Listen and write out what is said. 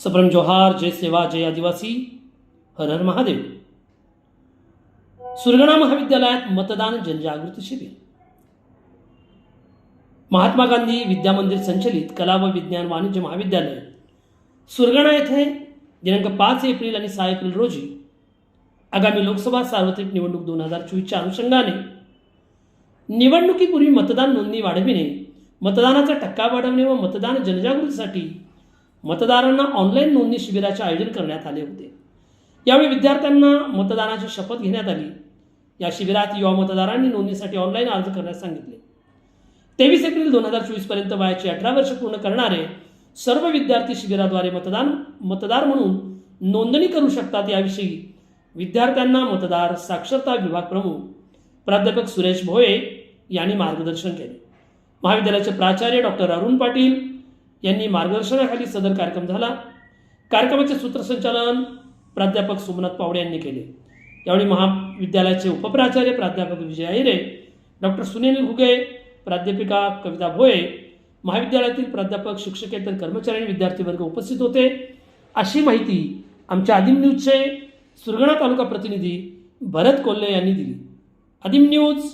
सप्रम जोहार जय सेवा जय आदिवासी हर हर महादेव. सुरगणा महाविद्यालयात मतदान जनजागृती शिबिर. महात्मा गांधी विद्या मंदिर संचलित कला व विज्ञान वाणिज्य महाविद्यालय सुरगणा येथे दिनांक पाच एप्रिल आणि सहा एप्रिल रोजी आगामी लोकसभा सार्वत्रिक निवडणूक दोन हजार चोवीसच्या अनुषंगाने निवडणुकीपूर्वी मतदान नोंदणी वाढविणे मतदानाचा टक्का वाढवणे व मतदान जनजागृतीसाठी मतदारांना ऑनलाईन नोंदणी शिबिराचे आयोजन करण्यात आले होते. यावेळी विद्यार्थ्यांना मतदानाची शपथ घेण्यात आली. या शिबिरात युवा मतदारांनी नोंदणीसाठी ऑनलाईन अर्ज करण्यास सांगितले. तेवीस एप्रिल दोन हजार चोवीसपर्यंत वयाची अठरा वर्ष पूर्ण करणारे सर्व विद्यार्थी शिबिराद्वारे मतदान मतदार म्हणून नोंदणी करू शकतात याविषयी विद्यार्थ्यांना मतदार साक्षरता विभाग प्रमुख प्राध्यापक सुरेश भोये यांनी मार्गदर्शन केले. महाविद्यालयाचे प्राचार्य डॉक्टर अरुण पाटील यांनी मार्गदर्शनाखाली सदर कार्यक्रम झाला. कार्यक्रमाचे सूत्रसंचालन प्राध्यापक सोमनाथ पावडे यांनी केले. यावेळी महाविद्यालयाचे उपप्राचार्य प्राध्यापक विजय आहिरे डॉक्टर सुनील घुगे प्राध्यापिका कविता भोये महाविद्यालयातील प्राध्यापक शिक्षकेतर कर्मचारी आणि विद्यार्थी वर्ग उपस्थित होते. अशी माहिती आमच्या आदिम न्यूजचे सुरगणा तालुका प्रतिनिधी भरत कोल्हे यांनी दिली. आदिम न्यूज